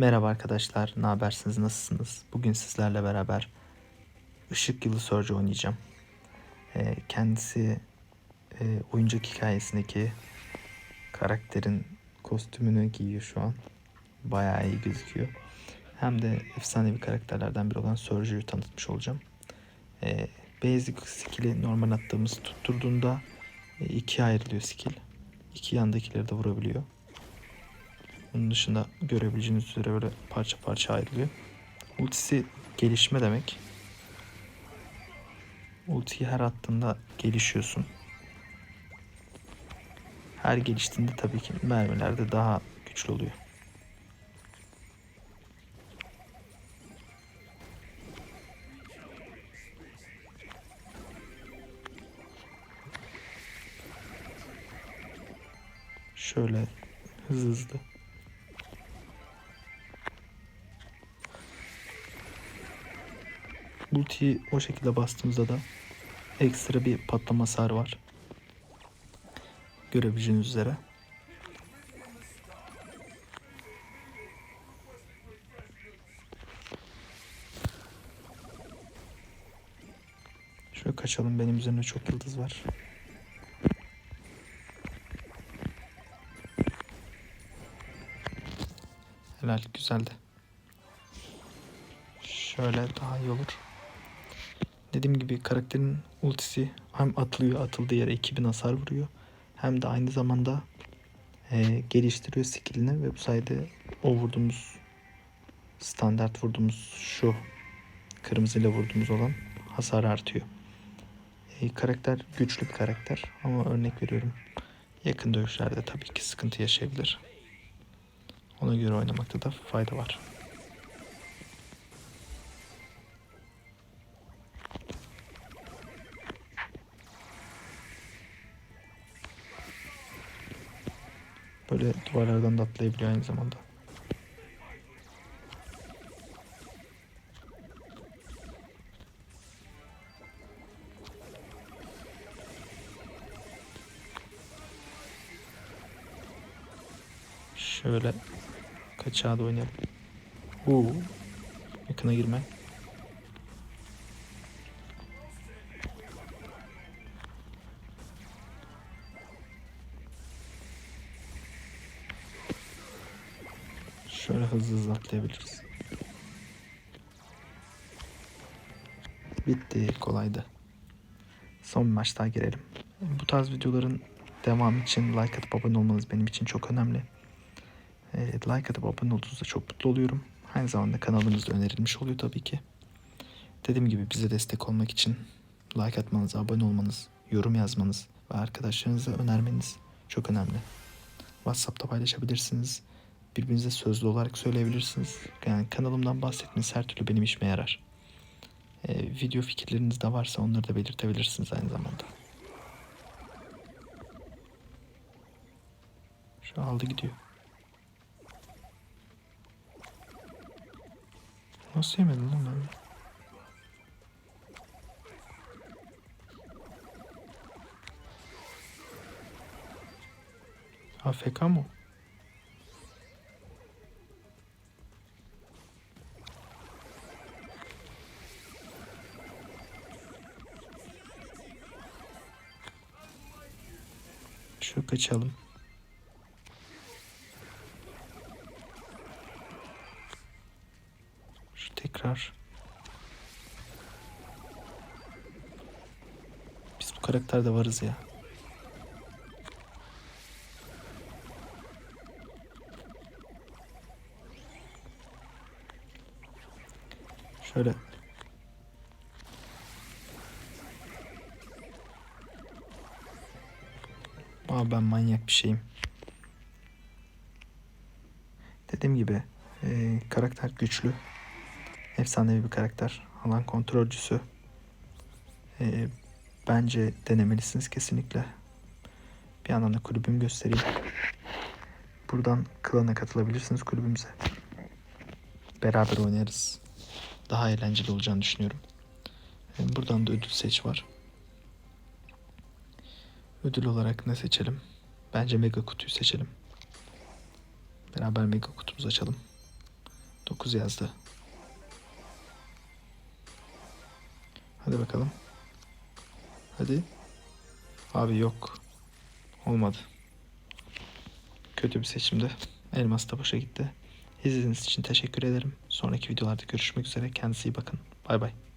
Merhaba arkadaşlar, ne habersiniz, nasılsınız? Bugün sizlerle beraber Işık Yılı Surge oynayacağım. Ee, kendisi e, oyuncak hikayesindeki karakterin kostümünü giyiyor şu an. Bayağı iyi gözüküyor. Hem de efsanevi karakterlerden biri olan Surge'ü tanıtmış olacağım. Ee, basic skill'i normal attığımız tutturduğunda e, ikiye ayrılıyor skill. İki yandakileri de vurabiliyor. Bunun dışında görebileceğiniz üzere böyle parça parça ayrılıyor. Ultisi gelişme demek. Ultiyi her attığında gelişiyorsun. Her geliştiğinde tabii ki mermiler de daha güçlü oluyor. Şöyle hızlı hızlı. Ultiyi o şekilde bastığımızda da ekstra bir patlama hasarı var. Görebileceğiniz üzere. Şöyle kaçalım benim üzerimde çok yıldız var. Helal güzeldi. Şöyle daha iyi olur. Dediğim gibi karakterin ultisi hem atılıyor atıldığı yere 2000 hasar vuruyor. Hem de aynı zamanda e, geliştiriyor skillini ve bu sayede o vurduğumuz standart vurduğumuz şu kırmızıyla vurduğumuz olan hasar artıyor. E, karakter güçlü bir karakter ama örnek veriyorum yakın dövüşlerde tabii ki sıkıntı yaşayabilir. Ona göre oynamakta da fayda var. Böyle duvarlardan da atlayabiliyor aynı zamanda. Şöyle kaçağa da oynayalım. Oo. Yakına girme. Şöyle hızlı hızlı atlayabiliriz. Bitti. Kolaydı. Son bir maç daha girelim. Bu tarz videoların devam için like atıp abone olmanız benim için çok önemli. E, like atıp abone olduğunuzda çok mutlu oluyorum. Aynı zamanda kanalımızda önerilmiş oluyor tabii ki. Dediğim gibi bize destek olmak için like atmanız, abone olmanız, yorum yazmanız ve arkadaşlarınıza önermeniz çok önemli. WhatsApp'ta paylaşabilirsiniz. Birbirinize sözlü olarak söyleyebilirsiniz. Yani kanalımdan bahsetmeniz her türlü benim işime yarar. E, video fikirleriniz de varsa onları da belirtebilirsiniz aynı zamanda. Şu aldı gidiyor. Nasıl yemedin lan ben? AFK mı? Şu kaçalım. Şu tekrar. Biz bu karakterde varız ya. Şöyle. Aa ben manyak bir şeyim. Dediğim gibi e, karakter güçlü. Efsanevi bir karakter. Alan kontrolcüsü. E, bence denemelisiniz kesinlikle. Bir yandan da kulübümü göstereyim. Buradan klana katılabilirsiniz kulübümüze. Beraber oynarız. Daha eğlenceli olacağını düşünüyorum. E, buradan da ödül seç var. Ödül olarak ne seçelim? Bence mega kutuyu seçelim. Beraber mega kutumuzu açalım. 9 yazdı. Hadi bakalım. Hadi. Abi yok. Olmadı. Kötü bir seçimdi. Elmas da boşa gitti. İzlediğiniz için teşekkür ederim. Sonraki videolarda görüşmek üzere. Kendinize iyi bakın. Bay bay.